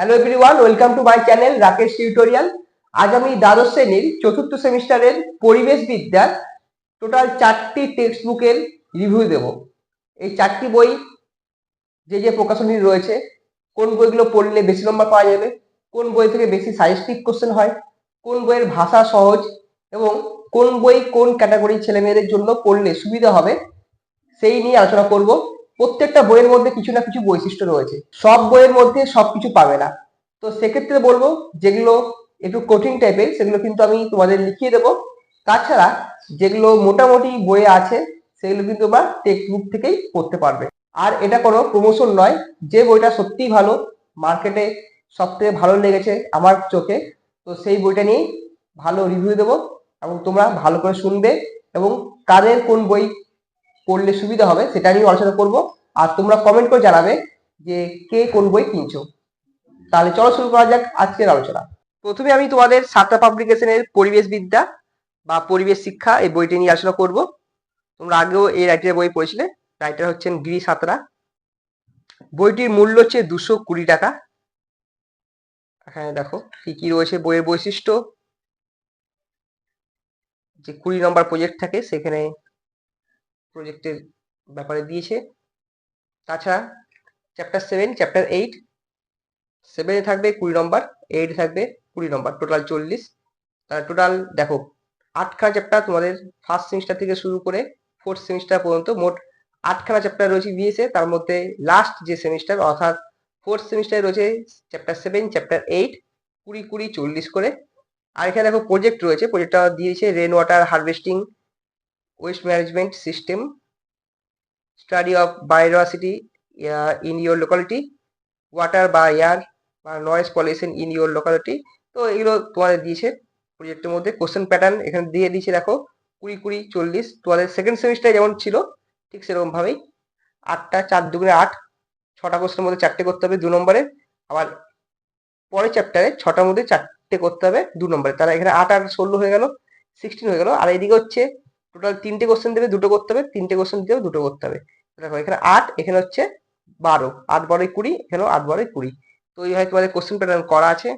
Hello everyone welcome to my channel Rakesh tutorial আজ আমি দ্বাদশ শ্রেণির চতুর্থ সেমিস্টারের পরিবেশ বিদ্যার টোটাল চারটি টেক্সট বুকের রিভিউ দেব। এই চারটি বই যে যে প্রকাশনী রয়েছে, কোন বইগুলো পড়লে বেশি নম্বর পাওয়া যাবে, কোন বই থেকে বেশি সাজেস্টিভ কোশ্চেন হয়, কোন বইয়ের ভাষা সহজ এবং কোন বই কোন ক্যাটাগরির ছেলে মেয়েদের জন্য পড়লে সুবিধা হবে, সেই নিয়ে আলোচনা করব। প্রত্যেকটা বইয়ের মধ্যে কিছু না কিছু বৈশিষ্ট্য রয়েছে। সব বইয়ের মধ্যে সবকিছু পাবে না। তো সেক্ষেত্রে বলব, যেগুলো একটু কঠিন টাইপের সেগুলো কিন্তু আমি তোমাদের লিখিয়ে দেবো। তাছাড়া যেগুলো মোটামুটি বইয়ে আছে, সেগুলো কিন্তু তোমরা টেক্সট বুক থেকেই পড়তে পারবে। আর এটা কোনো প্রমোশন নয়, যে বইটা সত্যিই ভালো মার্কেটে সব থেকে ভালো লেগেছে আমার চোখে, তো সেই বইটা নিয়েই ভালো রিভিউ দেবো এবং তোমরা ভালো করে শুনবে এবং কাদের কোন বই পড়লে সুবিধা হবে সেটা নিয়ে আলোচনা করব। আর তোমরা কমেন্ট করে জানাবে যে কে কোন বই কিনছো। তাহলে চলো শুরু করা যাক আজকের আলোচনা। প্রথমে আমি তোমাদের সাতটা পাবলিকেশনের পরিবেশ বিদ্যা বা পরিবেশ শিক্ষা এই বইটি নিয়ে আলোচনা করব। তোমরা আগেও এই রাইটারের বই পড়েছিলে রাইটার হচ্ছেন গিরি সাঁতরা। বইটির মূল্য হচ্ছে দুশো কুড়ি টাকা। এখানে দেখো কি কি রয়েছে বইয়ের বৈশিষ্ট্য। যে কুড়ি নম্বর প্রজেক্ট থাকে সেখানে প্রজেক্টের ব্যাপারে দিয়েছে। তাছাড়া চ্যাপ্টার সেভেন চ্যাপ্টার এইট সেভেনে থাকবে কুড়ি নম্বর এইট থাকবে কুড়ি নম্বর টোটাল চল্লিশ। তাহলে টোটাল দেখো, আটখানা চ্যাপ্টার তোমাদের ফার্স্ট সেমিস্টার থেকে শুরু করে ফোর্থ সেমিস্টার পর্যন্ত মোট আটখানা চ্যাপ্টার রয়েছে বিএসএ তার মধ্যে লাস্ট যে সেমিস্টার অর্থাৎ ফোর্থ সেমিস্টারে রয়েছে চ্যাপ্টার সেভেন চ্যাপ্টার এইট কুড়ি কুড়ি চল্লিশ করে। আর এখানে দেখো প্রজেক্ট রয়েছে প্রজেক্টটা দিয়েছে rain water harvesting waste management system study of biodiversity in your locality water বা এয়ার বা noise pollution in your locality তো এগুলো তোমাদের দিয়েছে প্রজেক্টের মধ্যে। কোশ্চেন প্যাটার্ন এখানে দিয়ে দিয়েছে দেখো, কুড়ি কুড়ি চল্লিশ। তোমাদের সেকেন্ড সেমিস্টারে যেমন ছিল, ঠিক সেরকম ভাবেই আটটা চার দুগুণে আট। ছটা কোশ্চেনের মধ্যে চারটে করতে হবে দু নম্বরে। আবার পরের চ্যাপ্টারে ছটার মধ্যে চারটে করতে হবে দু নম্বরে। তাহলে এখানে আট আর ষোলো হয়ে গেল সিক্সটিন হয়ে গেল। আর এইদিকে হচ্ছে টোটাল তিনটে কোশ্চেন দেবে, দুটো করতে হবে, তিনটে কোশ্চেন দিতেও দুটো করতে হবে। দেখো, এখানে আট, এখানে হচ্ছে বারো। আট বারোই কুড়ি, এখানেও আট বারোই কুড়ি। তো এইভাবে তোমাদের কোশ্চেন প্যাটার্ন করা আছে।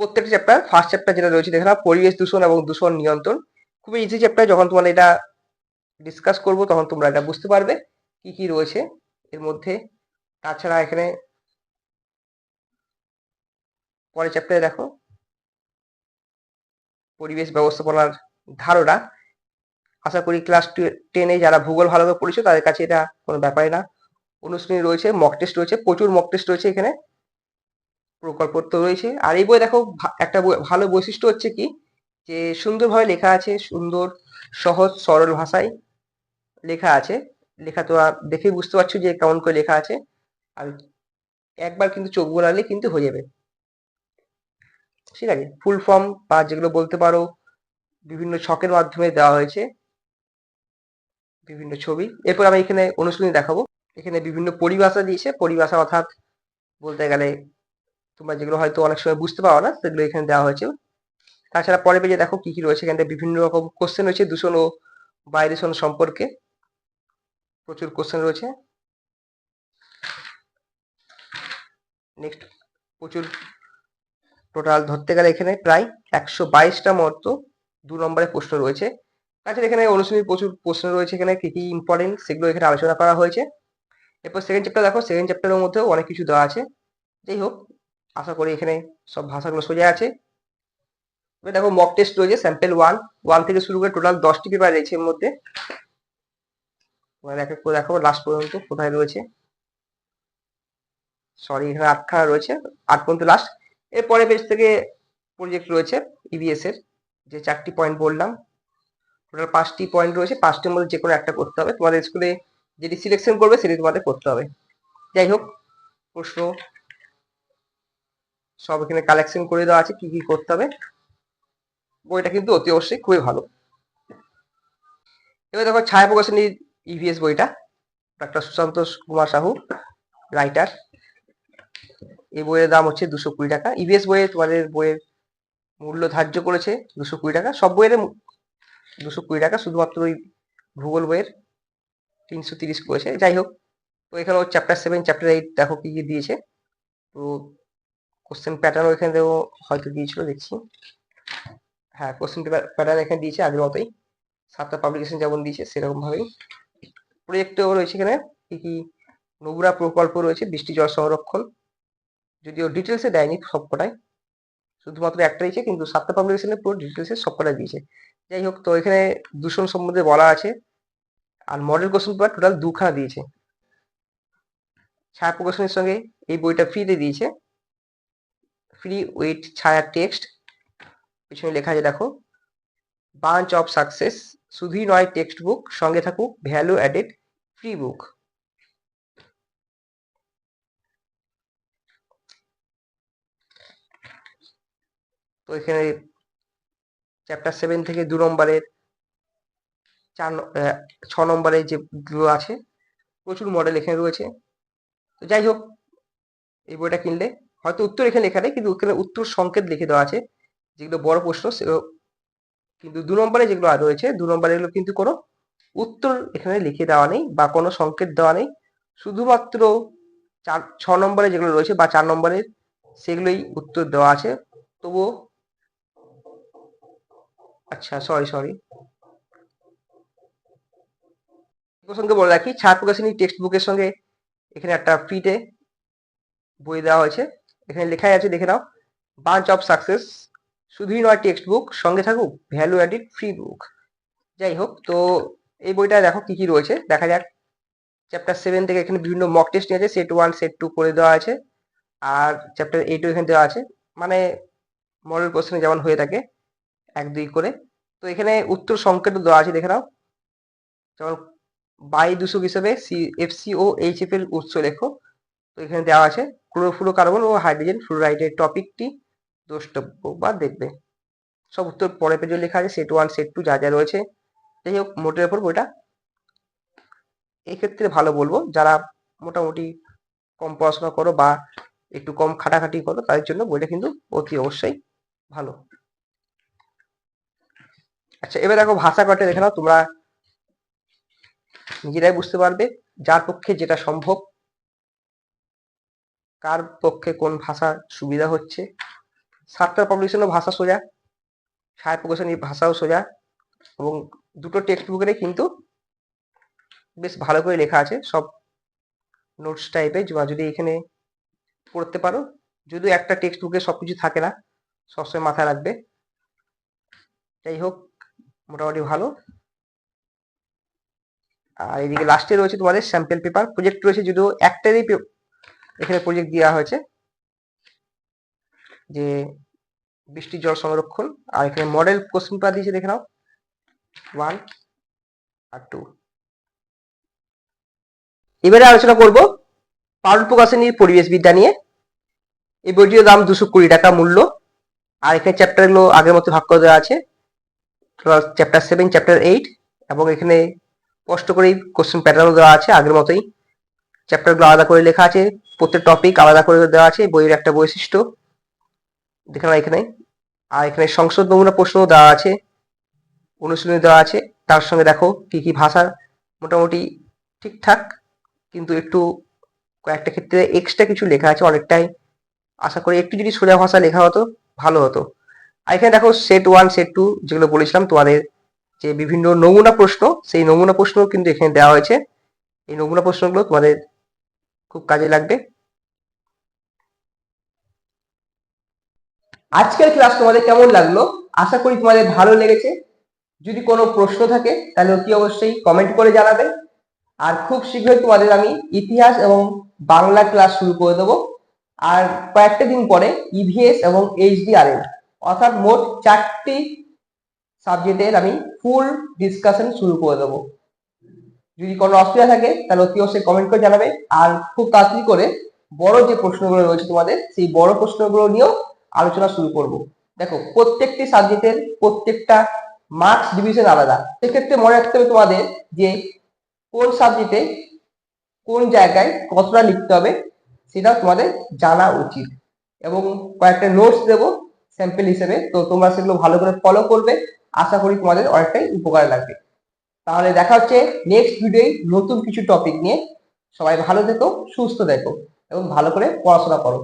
প্রত্যেকটা চ্যাপ্টার ফার্স্ট চ্যাপ্টার যেটা রয়েছে, দেখে পরিবেশ দূষণ এবং দূষণ নিয়ন্ত্রণ। খুবই ইজি চ্যাপ্টার যখন তোমাদের এটা ডিসকাস করব, তখন তোমরা এটা বুঝতে পারবে কি কি রয়েছে এর মধ্যে। তাছাড়া এখানে পরের চ্যাপ্টারে দেখো। পরিবেশ ব্যবস্থাপনার ধারণা। আশা করি ক্লাস টেনে যারা ভূগোল ভালো করে পড়েছো, তাদের কাছে এটা কোনো ব্যাপারই না। অনুশীলনী রয়েছে মক টেস্ট রয়েছে, প্রচুর মক টেস্ট রয়েছে এখানে। প্রকল্প তো রয়েছে। আর এই বই দেখো একটা ভালো বৈশিষ্ট্য হচ্ছে কি? যে সুন্দরভাবে লেখা আছে, সুন্দর, সহজ, সরল ভাষায় লেখা আছে। লেখা তো দেখেই বুঝতে পারছ যে কেমন করে লেখা আছে। আর একবার কিন্তু চোখ বোলালে কিন্তু হয়ে যাবে। ঠিক আছে? ফুল ফর্ম বা যেগুলো বলতে পারো বিভিন্ন ছকের মাধ্যমে দেওয়া হয়েছে। বিভিন্ন ছবি। এরপর আমি এখানে অনুশীলনী দেখাবো। এখানে বিভিন্ন পরিভাষা দিয়েছে। পরিভাষা অর্থাৎ বলতে গেলে তোমরা যেগুলো হয়তো অনেক সময় বুঝতে পারো না, সেগুলো এখানে দেওয়া হয়েছে। তাছাড়া পরে পেজে দেখো কি কি রয়েছে। এখানে বিভিন্ন রকম কোশ্চেন রয়েছে। দূষণ ও বায়ু দূষণ সম্পর্কে প্রচুর কোশ্চেন রয়েছে। নেক্সট প্রচুর টোটাল ধরতে গেলে এখানে প্রায় একশো বাইশটা মতো দু নম্বরের প্রশ্ন রয়েছে। তাছাড়া এখানে অনুশীলনীর প্রচুর প্রশ্ন রয়েছে। এখানে কি কি ইম্পর্টেন্ট সেগুলো এখানে আলোচনা করা হয়েছে। এরপর সেকেন্ড চ্যাপ্টার দেখো সেকেন্ড চ্যাপ্টারের মধ্যেও অনেক কিছু দেওয়া আছে। যাই হোক, আশা করি এখানে সব ভাষাগুলো সোজা আছে। এবার দেখো মক টেস্ট রয়েছে স্যাম্পেল ওয়ান ওয়ান থেকে শুরু করে টোটাল দশটি পেপার রয়েছে এর মধ্যে। এক এক করে দেখাবো লাস্ট পর্যন্ত কোথায় রয়েছে। সরি এখানে আটখানা রয়েছে, আট পর্যন্ত লাস্ট এরপরে পেজ থেকে প্রজেক্ট রয়েছে ইবিএস এর। যে চারটি পয়েন্ট বললাম টোটাল পাঁচটি পয়েন্ট রয়েছে, পাঁচটির মধ্যে যে কোনো একটা করতে হবে। তোমাদের স্কুলে যেটি সিলেকশন করবে, সেটি তোমাদের করতে হবে। যাই হোক, প্রশ্ন সব এখানে কালেকশন করে দেওয়া আছে, কি কি করতে হবে? বইটা কিন্তু অতি অবশ্যই খুবই ভালো। এবার দেখো, ছায়া প্রকাশনীর ইভিএস বইটা ডক্টর সুশান্ত কুমার সাহু রাইটার এই বইয়ের দাম হচ্ছে দুশো কুড়ি টাকা। ইভিএস বইয়ে তোমাদের বইয়ের মূল্য ধার্য করেছে দুশো কুড়ি টাকা। সব বইয়ের দুশো কুড়ি টাকা শুধুমাত্র ওই ভূগোল বইয়ের তিনশো তিরিশ করেছে। যাই হোক, তো এখানেও চ্যাপ্টার সেভেন চ্যাপ্টার এইট দেখো কি কি দিয়েছে। তো কোশ্চেন প্যাটার্ন এখানে দেবো হয়তো দিয়েছিল, দেখছি। হ্যাঁ কোশ্চেন প্যাটার্ন এখানে দিয়েছে আগের মতোই। সাতটা পাবলিকেশন যেমন দিয়েছে সেরকম ভাবেই প্রজেক্টও রয়েছে এখানে, কি কি নোংরা প্রকল্প রয়েছে, বৃষ্টি জল সংরক্ষণ। যদিও ডিটেলসে দেয়নি সবকটাই। শুধুমাত্র একটাই দিয়েছে, কিন্তু সাতটা পাবলিকেশনে পুরো ডিটেলসে সবকটা দিয়েছে। যাই হোক, তো এখানে দূষণ সম্বন্ধে বলা আছে, আর মডেল কোশ্চেন পেপার টোটাল দুখানা দিয়েছে। ছায়া প্রকাশনের সঙ্গে এই বইটা ফ্রিতে দিয়েছে। ফ্রি উইথ ছায়া টেক্সট পিছনে লেখা আছে, দেখো বাঞ্চ অফ সাকসেস শুধুই নয় টেক্সট বুক সঙ্গে থাকুক ভ্যালু অ্যাডেড ফ্রি বুক তো এখানে চ্যাপ্টার সেভেন থেকে দু নম্বরের চার ছ নম্বরে যেগুলো আছে, প্রচুর মডেল এখানে রয়েছে। তো যাই হোক, এই বইটা কিনলে, হয়তো উত্তর এখানে লেখা নেই, কিন্তু এখানে উত্তর সংকেত লিখে দেওয়া আছে, যেগুলো বড় প্রশ্ন কিন্তু দু নম্বরে যেগুলো রয়েছে, দু নম্বরে এগুলো কিন্তু কোনো উত্তর এখানে লিখে দেওয়া নেই, বা কোনো সংকেত দেওয়া নেই। শুধুমাত্র চার ছ নম্বরে যেগুলো রয়েছে, বা চার নম্বরের, সেগুলোই উত্তর দেওয়া আছে। তবুও আচ্ছা সরি সরি প্রসঙ্গে বলে রাখি ছাত্র প্রকাশনী টেক্সট বুকের সঙ্গে এখানে একটা ফ্রিতে বই দেওয়া হয়েছে। এখানে লেখাই আছে, দেখে নাও। বাঞ্চ অফ সাকসেস শুধুই নয় টেক্সট বুক সঙ্গে থাকুক ভ্যালু অ্যাডিড ফ্রি বুক যাই হোক, তো এই বইটা দেখো কি কি রয়েছে, দেখা যাক। চ্যাপ্টার সেভেন থেকে এখানে বিভিন্ন মক টেস্ট নিয়ে আছে সেট ওয়ান সেট টু করে দেওয়া আছে। আর চ্যাপ্টার এইটও এখানে দেওয়া আছে। মানে মডেল কোশ্চেনে যেমন হয়ে থাকে এক, দুই করে। তো এখানে উত্তর সংকেতও দেওয়া আছে, দেখে নাও। যেমন বাই দূষক হিসেবে সি এফসি ও এইচ এফ এর উৎস লেখো। তো এখানে দেওয়া আছে, ক্লোরোফ্লোরোকার্বন ও হাইড্রোজেন ফ্লোরাইডের টপিকটি দ্রষ্টব্য বা দেখবে। সব উত্তর পরে পেজে লেখা আছে সেট ওয়ান সেট টু যা যা রয়েছে। যাই হোক, মোটের ওপর বইটা এক্ষেত্রে ভালো বলব। যারা মোটামুটি কম পড়াশোনা করো বা একটু কম খাটাখাটি করো, তাদের জন্য বইটা কিন্তু অতি অবশ্যই ভালো। আচ্ছা এবার দেখো ভাষা কটে দেখে নাও, তোমরা নিজেরাই বুঝতে পারবে যার পক্ষে যেটা সম্ভব, কার পক্ষে কোন ভাষা সুবিধা হচ্ছে। সাতটা পাবলিকেশনও ভাষা সোজা সাহেব প্রকাশনী ভাষাও সোজা, এবং দুটো টেক্সট বুকেরই কিন্তু বেশ ভালো করে লেখা আছে, সব নোটস টাইপের যদি এখানে পড়তে পারো যদিও একটা টেক্সট বুকে সবকিছু থাকে না, সবসময় মাথায় রাখবে। যাই হোক মোটামুটি ভালো। আর এদিকে লাস্টে রয়েছে তোমাদের স্যাম্পেল পেপার প্রজেক্ট রয়েছে যদিও একটারই এখানে প্রজেক্ট দেওয়া হয়েছে। যে বৃষ্টির জল সংরক্ষণ। আর এখানে মডেল কোশ্চেন পেপার দিয়েছে, দেখে নাও। ওয়ান আর টু এবারে আলোচনা করব পারুল প্রকাশনীর পরিবেশ বিদ্যা নিয়ে। এই বইটির দাম দুশো কুড়ি টাকা মূল্য। আর এখানে চ্যাপ্টারগুলো আগের মতো ভাগ করে দেওয়া আছে। চ্যাপ্টার সেভেন চ্যাপ্টার এইট এবং এখানে কষ্ট করেই কোশ্চেন প্যাটার্নও দেওয়া আছে আগের মতোই। চ্যাপ্টারগুলো আলাদা করে লেখা আছে, প্রত্যেক টপিক আলাদা করে দেওয়া আছে, বইয়ের একটা বৈশিষ্ট্য। দেখে নাও এখানে। আর এখানে সংসদ নমুনা প্রশ্নও দেওয়া আছে, অনুশীলনী দেওয়া আছে। তার সঙ্গে দেখো কি কি ভাষা মোটামুটি ঠিকঠাক, কিন্তু একটু কয়েকটা ক্ষেত্রে এক্সট্রা কিছু লেখা আছে, অনেকটাই। আশা করি একটু যদি সোজা ভাষা লেখা হতো, ভালো হতো। আর এখানে দেখো সেট ওয়ান সেট টু যেগুলো বলেছিলাম, তোমাদের যে বিভিন্ন নমুনা প্রশ্ন, সেই নমুনা প্রশ্ন কিন্তু এখানে দেওয়া হয়েছে। এই নমুনা প্রশ্নগুলো তোমাদের খুব কাজে লাগবে। আজকের ক্লাস তোমাদের কেমন লাগল? আশা করি তোমাদের ভালো লেগেছে। যদি কোনো প্রশ্ন থাকে, তাহলে অতি অবশ্যই কমেন্ট করে জানাবে। আর খুব শীঘ্রই তোমাদের আমি ইতিহাস এবং বাংলা ক্লাস শুরু করে দেবো। আর কয়েকটা দিন পরে ইভিএস এবং এইচডিআরএল অর্থাৎ মোট চারটি সাবজেক্টের আমি ফুল ডিসকাশন শুরু করে দেবো। যদি কোনো অসুবিধা থাকে, তাহলে অতি অবশ্যই কমেন্ট করে জানাবে। আর খুব তাড়াতাড়ি করে বড় যে প্রশ্নগুলো রয়েছে তোমাদের, সেই বড় প্রশ্নগুলো নিয়েও আলোচনা শুরু করব। দেখো, প্রত্যেকটি সাবজেক্টের প্রত্যেকটা মার্কস ডিভিশন আলাদা। সেক্ষেত্রে মনে রাখতে হবে তোমাদের যে কোন সাবজেক্টে কোন জায়গায় কতটা লিখতে হবে সেটা তোমাদের জানা উচিত। এবং কয়েকটা নোটস দেবো। স্যাম্পল হিসেবে। তো তোমরা সেগুলো ভালো করে ফলো করবে। আশা করি তোমাদের অনেকটাই উপকার লাগবে। তাহলে দেখা হচ্ছে নেক্সট ভিডিওয় নতুন কিছু টপিক নিয়ে। সবাই ভালো দেখো সুস্থ দেখো এবং ভালো করে পড়াশোনা করো।